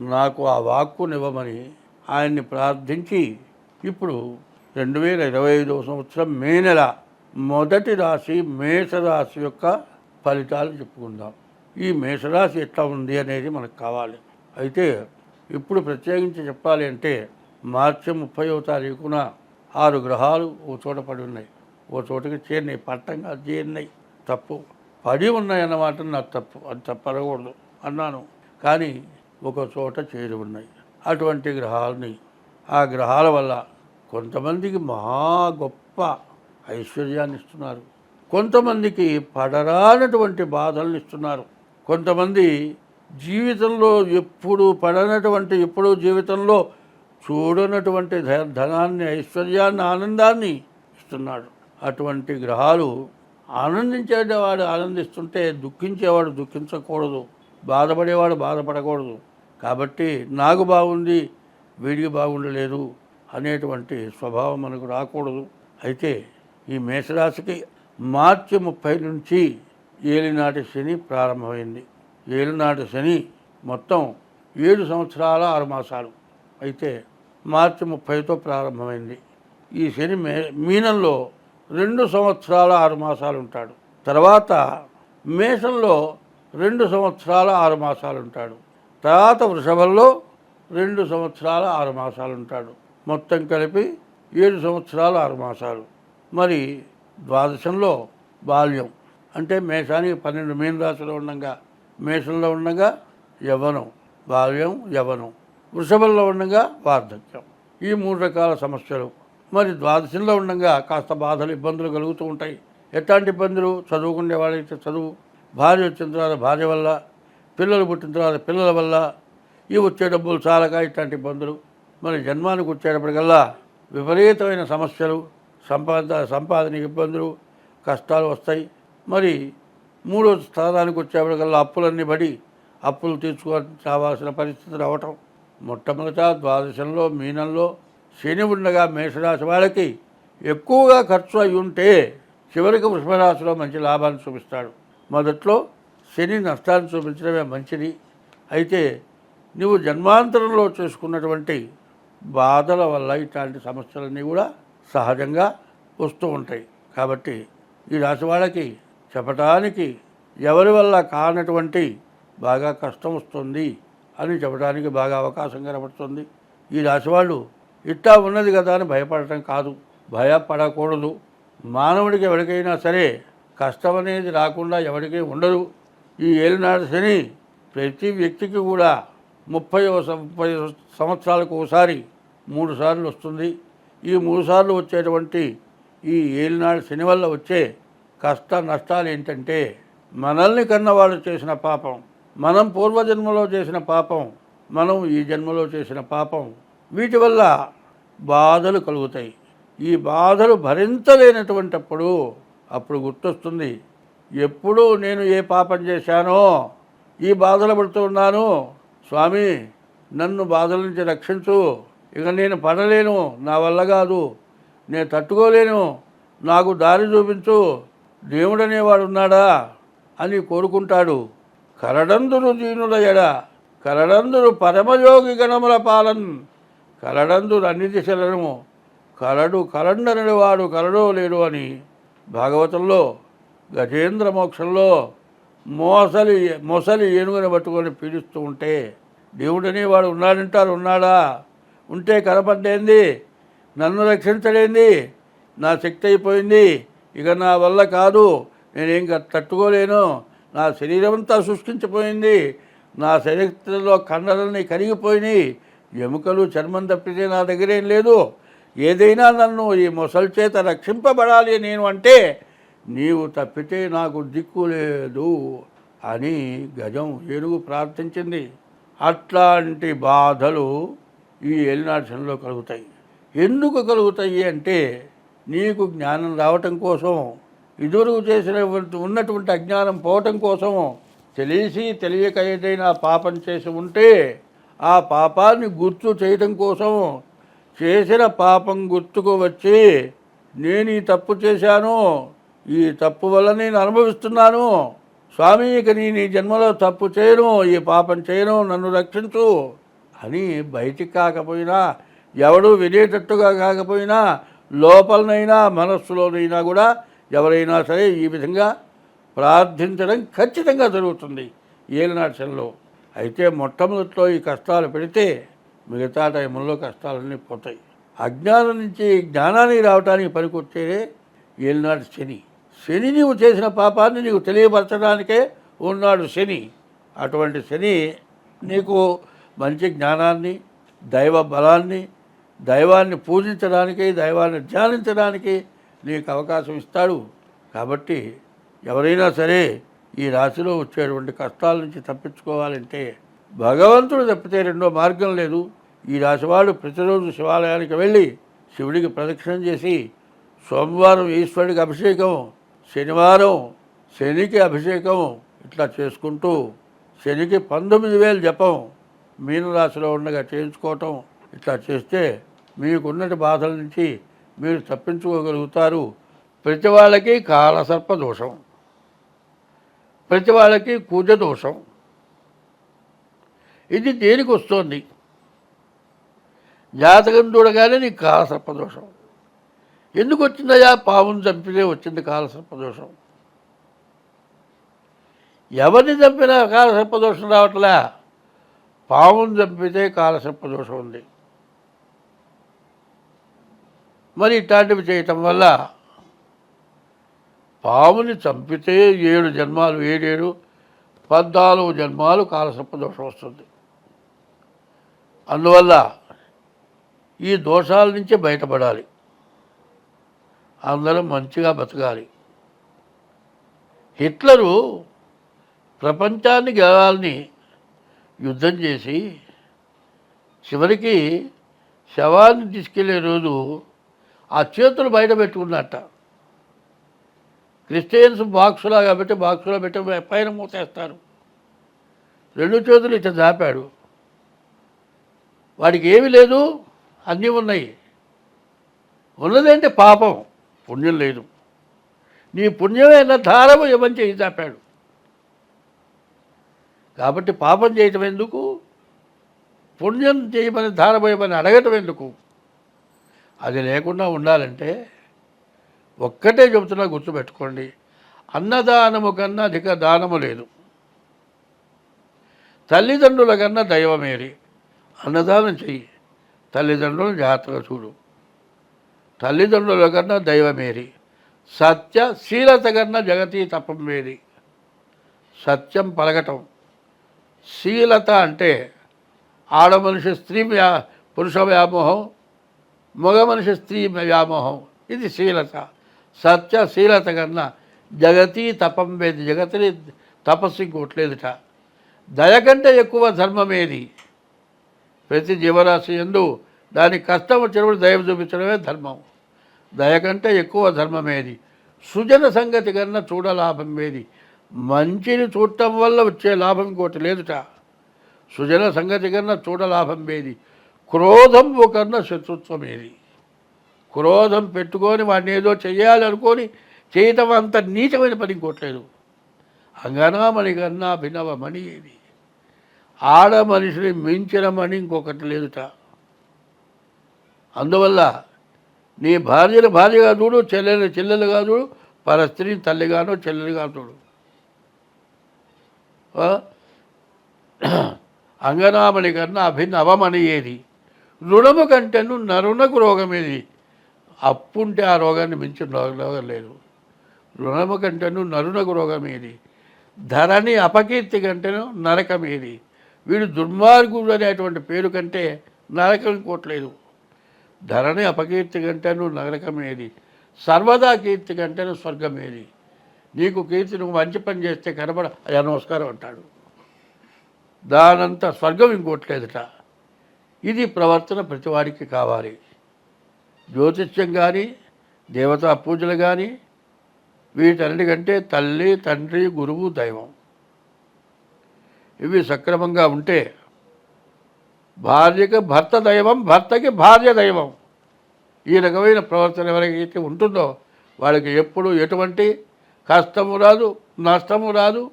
నాకు ఆ వాక్కునివ్వమని ఆయన్ని ప్రార్థించి ఇప్పుడు రెండు వేల ఇరవై ఐదవ సంవత్సరం మే నెల మొదటి రాశి మేషరాశి యొక్క ఫలితాలు చెప్పుకుందాం. ఈ మేషరాశి ఎట్లా ఉంది అనేది మనకు కావాలి. అయితే ఇప్పుడు ప్రత్యేకించి చెప్పాలి అంటే మార్చి ముప్పైవ తారీఖున ఆరు గ్రహాలు ఓ చోట పడి ఉన్నాయి. ఓ చోటకి చేరినాయి. పట్టంగా చేరినాయి. తప్పు. పడి ఉన్నాయన్నమాట నాకు తప్పు. అది తప్పరకూడదు అన్నాను. కానీ ఒక చోట చేరి ఉన్నాయి. అటువంటి గ్రహాలని ఆ గ్రహాల వల్ల కొంతమందికి మహా గొప్ప ఐశ్వర్యాన్ని ఇస్తున్నారు. కొంతమందికి పడరానటువంటి బాధలను ఇస్తున్నారు. కొంతమంది జీవితంలో ఎప్పుడు పడనటువంటి ఎప్పుడూ జీవితంలో చూడనటువంటి ధ- ధనాన్ని ఐశ్వర్యాన్ని ఆనందాన్ని ఇస్తున్నాడు అటువంటి గ్రహాలు ఆనందించేవాడు ఆనందిస్తుంటే దుఃఖించేవాడు దుఃఖించకూడదు. బాధపడేవాడు బాధపడకూడదు. కాబట్టి నాకు బాగుంది వీడికి బాగుండలేదు అనేటువంటి స్వభావం మనకు రాకూడదు. అయితే ఈ మేషరాశికి మార్చి ముప్పై నుంచి ఏలినాటి శని ప్రారంభమైంది. ఏలినాటి శని మొత్తం ఏడు సంవత్సరాల ఆరు మాసాలు. అయితే మార్చి ముప్పైతో ప్రారంభమైంది. ఈ శని మే మీనంలో రెండు సంవత్సరాల ఆరు మాసాలు ఉంటాడు. తర్వాత మేషంలో రెండు సంవత్సరాల ఆరు మాసాలు ఉంటాడు తర్వాత వృషభంలో రెండు సంవత్సరాల ఆరు మాసాలు ఉంటాడు మొత్తం కలిపి ఏడు సంవత్సరాలు ఆరు మాసాలు. మరి ద్వాదశంలో బాల్యం. అంటే మేషానికి పన్నెండు మీన రాశిలో ఉండగా మేషంలో ఉండగా యవ్వనం బాల్యం యవ్వనం. వృషభంలో ఉండగా వార్ధక్యం. ఈ మూడు రకాల సమస్యలు. మరి ద్వాదశంలో ఉండగా కాస్త బాధలు ఇబ్బందులు కలుగుతూ ఉంటాయి. ఎట్లాంటి ఇబ్బందులు? చదువుకునే వాళ్ళైతే చదువు. భార్య వచ్చిన తర్వాత భార్య వల్ల పిల్లలు పుట్టిన తర్వాత పిల్లల వల్ల ఈ వచ్చే డబ్బులు చాలక ఇట్లాంటి ఇబ్బందులు మరి జన్మానికి వచ్చేటప్పటికల్లా విపరీతమైన సమస్యలు సంపాద సంపాదన ఇబ్బందులు కష్టాలు వస్తాయి. మరి మూడో స్థానానికి వచ్చేప్పటికల్లా అప్పులన్నీ పడి అప్పులు తీర్చుకొని రావాల్సిన పరిస్థితి రావటం. మొట్టమొదట ద్వాదశంలో మీనంలో శని ఉండగా మేషరాశి వాళ్ళకి ఎక్కువగా ఖర్చు అయి ఉంటే చివరికి వృషభరాశిలో మంచి లాభాన్ని చూపిస్తాడు. మొదట్లో శని నష్టాన్ని చూపించడమే మంచిది. అయితే నువ్వు జన్మాంతరంలో చేసుకున్నటువంటి బాధల వల్ల ఇట్లాంటి సమస్యలన్నీ కూడా సహజంగా వస్తూ ఉంటాయి. కాబట్టి ఈ రాశి వాళ్ళకి చెప్పటానికి ఎవరి వల్ల కానటువంటి బాగా కష్టం వస్తుంది అని చెప్పడానికి బాగా అవకాశం కనబడుతుంది. ఈ రాశి వాళ్ళు ఇట్టా ఉన్నది కదా అని భయపడటం కాదు. భయపడకూడదు. మానవుడికి ఎవరికైనా సరే కష్టం అనేది రాకుండా ఎవరికీ ఉండదు. ఈ ఏలినాడు శని ప్రతి వ్యక్తికి కూడా ముప్పై ముప్పై సంవత్సరాలకు ఒకసారి మూడు సార్లు వస్తుంది. ఈ మూడు సార్లు వచ్చేటువంటి ఈ ఏలినాడు శని వల్ల వచ్చే కష్ట నష్టాలు ఏంటంటే మనల్ని కన్నవాళ్ళు చేసిన పాపం మనం పూర్వజన్మలో చేసిన పాపం మనం ఈ జన్మలో చేసిన పాపం వీటి వల్ల బాధలు కలుగుతాయి. ఈ బాధలు భరించలేనటువంటిప్పుడు అప్పుడు గుర్తొస్తుంది ఎప్పుడు నేను ఏ పాపం చేశానో ఈ బాధలు పడుతూ ఉన్నాను. స్వామి నన్ను బాధల నుంచి రక్షించు. ఇక నేను పడలేను నా వల్ల కాదు. నేను తట్టుకోలేను నాకు దారి చూపించు. దేవుడనేవాడు ఉన్నాడా అని కోరుకుంటాడు. కరడందురు దీనుల ఎడ కరడందురు పరమయోగి గణముల పాలన్ కరడందురు అన్ని దిశలను కరడు కలండనడు వాడు కరడో లేడు అని భాగవతంలో గజేంద్ర మోక్షంలో మోసలి మొసలి ఏనుగుని పట్టుకొని పీడిస్తూ ఉంటే దేవుడని వాడు ఉన్నాడంటారు ఉన్నాడా? ఉంటే కనపడ్డేంది? నన్ను రక్షించలేంది నా శక్తి అయిపోయింది. ఇక నా వల్ల కాదు. నేనేం ఇంకా తట్టుకోలేను. నా శరీరం అంతా శుష్కించిపోయింది. నా శరీరంలో కండలన్నీ కరిగిపోయినాయి. ఎముకలు చర్మం తప్పితే నా దగ్గరేం లేదు. ఏదైనా నన్ను ఈ మొసలి చేత రక్షింపబడాలి నేను అంటే నీవు తప్పితే నాకు దిక్కు లేదు అని గజం ఏనుగు ప్రార్థించింది. అట్లాంటి బాధలు ఈ ఏలినాశంలో కలుగుతాయి. ఎందుకు కలుగుతాయి అంటే నీకు జ్ఞానం రావటం కోసం ఇదివరకు చేసిన ఉన్నటువంటి అజ్ఞానం పోవటం కోసం తెలిసి తెలియక ఏదైనా పాపం చేసి ఉంటే ఆ పాపాన్ని గుర్తు చేయటం కోసం చేసిన పాపం గుర్తుకు వచ్చి నేను ఈ తప్పు చేశాను. ఈ తప్పు వల్ల నేను అనుభవిస్తున్నాను. స్వామి ఇక నేను ఈ జన్మలో తప్పు చేయను. ఈ పాపం చేయను. నన్ను రక్షించు. అని బయటికి కాకపోయినా ఎవడు వినేటట్టుగా కాకపోయినా లోపలనైనా మనస్సులోనైనా కూడా ఎవరైనా సరే ఈ విధంగా ప్రార్థించడం ఖచ్చితంగా జరుగుతుంది ఏలినాశంలో అయితే మొట్టమొదట్లో ఈ కష్టాలు పెడితే మిగతా టైంలో కష్టాలన్నీ పోతాయి. అజ్ఞానం నుంచి జ్ఞానానికి రావడానికి పనికొచ్చేదే ఏలినాడు శని. శని నీవు చేసిన పాపాన్ని నీకు తెలియపరచడానికే ఉన్నాడు శని. అటువంటి శని నీకు మంచి జ్ఞానాన్ని దైవ బలాన్ని దైవాన్ని పూజించడానికి దైవాన్ని ధ్యానించడానికి నీకు అవకాశం ఇస్తాడు. కాబట్టి ఎవరైనా సరే ఈ రాశిలో వచ్చేటువంటి కష్టాల నుంచి తప్పించుకోవాలంటే భగవంతుడు తప్పితే రెండో మార్గం లేదు. ఈ రాశివాడు ప్రతిరోజు శివాలయానికి వెళ్ళి శివుడికి ప్రదక్షిణం చేసి సోమవారం ఈశ్వరుడికి అభిషేకం శనివారం శనికి అభిషేకం ఇట్లా చేసుకుంటూ శనికి పంతొమ్మిది వేలు జపం మీనరాశిలో ఉండగా చేయించుకోవటం ఇట్లా చేస్తే మీకున్నటి బాధల నుంచి మీరు తప్పించుకోగలుగుతారు. ప్రతి వాళ్ళకి కాలసర్ప దోషం ప్రతి వాళ్ళకి కూజ దోషం ఇది దేనికి వస్తుంది? జాతకం చూడగానే నీకు కాలసర్పదోషం. ఎందుకు వచ్చిందయ్యా? పావును చంపితే వచ్చింది కాలసర్పదోషం. ఎవరిని చంపినా కాలసర్పదోషం రావట్లే? పావును చంపితే కాలసర్పదోషం ఉంది. మరి ఇట్లాంటివి చేయటం వల్ల పాముని చంపితే ఏడు జన్మాలు ఏడేడు పద్నాలుగు జన్మాలు కాలసర్పదోషం వస్తుంది. అందువల్ల ఈ దోషాల నుంచి బయటపడాలి. అందరం మంచిగా బతకాలి. హిట్లరు ప్రపంచాన్ని గెలవాలని యుద్ధం చేసి చివరికి శవాన్ని తీసుకెళ్ళే రోజు ఆ చేతులు బయట పెట్టుకున్నట్ట. క్రిస్టియన్స్ బాక్సులా కాబట్టి బాక్సులో పెట్టి పైన మూతేస్తారు రెండు చేతులు ఇట్లా దాపాడు. వాడికి ఏమీ లేదు అన్నీ ఉన్నాయి. ఉన్నదేంటి పాపం పుణ్యం లేదు. నీ పుణ్యమైన ధారము ఇవ్వని చేయి దాపాడు కాబట్టి పాపం చేయటం ఎందుకు? పుణ్యం చేయమని ధారపోయమని అడగటం ఎందుకు? అది లేకుండా ఉండాలంటే ఒక్కటే చెబుతున్నా గుర్తుపెట్టుకోండి. అన్నదానము కన్నా అధిక దానము లేదు. తల్లిదండ్రుల కన్నా దైవమేరి. అన్నదానం చెయ్యి. తల్లిదండ్రులను జాగ్రత్తగా చూడు. తల్లిదండ్రుల కన్నా దైవమేరి. సత్య శీలత కన్నా జగతి తపం వేరి సత్యం పలకటం. శీలత అంటే ఆడ మనిషి స్త్రీ వ్యా పురుష వ్యామోహం మగ మనిషి స్త్రీ వ్యామోహం. ఇది శీలత. సత్య శీలత కన్నా జగతి తపం వేది జగతిని తపస్సు ఇంకోట్లేదుట దయ కంటే ఎక్కువ ధర్మమేది. ప్రతి జీవరాశి ఎందు దాని కష్టం వచ్చినప్పుడు దయ చూపించడమే ధర్మం. దయ కంటే ఎక్కువ ధర్మమేది? సుజన సంగతి కన్నా చూడలాభం ఏది? మంచిని చూడటం వల్ల వచ్చే లాభం ఇంకోటి లేదుట. సుజన సంగతి కన్నా చూడలాభం ఏది? క్రోధం కన్నా శత్రుత్వం ఏది? క్రోధం పెట్టుకొని వాడిని ఏదో చేయాలనుకొని చేయటం అంత నీచమైన పని ఇంకోట్లేదు అంగనామణి కన్నా అభినవమణి ఏది? ఆడ మనిషిని మించిన అని ఇంకొకటి లేదుట. అందువల్ల నీ భార్యను భార్యగా చూడు చెల్లెలు చెల్లెలుగా చూడు పర స్త్రీని తల్లిగానో చెల్లెలుగా చూడు. అంగనామణి కన్నా అభిన్న అవమణి ఏది రుణము కంటేను నరునకు రోగం ఏది అప్పుంటే ఆ రోగాన్ని మించిన రోగం లేదు. రుణము కంటేను నరునకు రోగం ఏది ధరణి అపకీర్తి కంటేను నరకం ఏది వీడు దుర్మార్గుడు అనేటువంటి పేరు కంటే నరకం కోట్లేదు. ధరణి అపకీర్తి కంటేను నరకం ఏది సర్వదా కీర్తి కంటేను స్వర్గం ఏది నీకు కీర్తి నువ్వు మంచి పని చేస్తే కనబడ అయ్యా నమస్కారం అంటాడు. దానంత స్వర్గం ఇంకోట్లేదుట. ఇది ప్రవర్తన ప్రతివాడికి కావాలి. జ్యోతిష్యం కానీ దేవతా పూజలు కానీ వీటన్నిటికంటే తల్లి తండ్రి గురువు దైవం. ఇవి సక్రమంగా ఉంటే భార్యకి భర్త దైవం భర్తకి భార్య దైవం. ఈ రకమైన ప్రవర్తన ఎవరికైతే ఉంటుందో వాళ్ళకి ఎప్పుడు ఎటువంటి కష్టము రాదు నష్టము రాదు.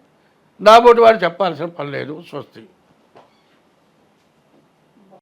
నాబోటి వాడు చెప్పాల్సిన పని లేదు స్వస్తి.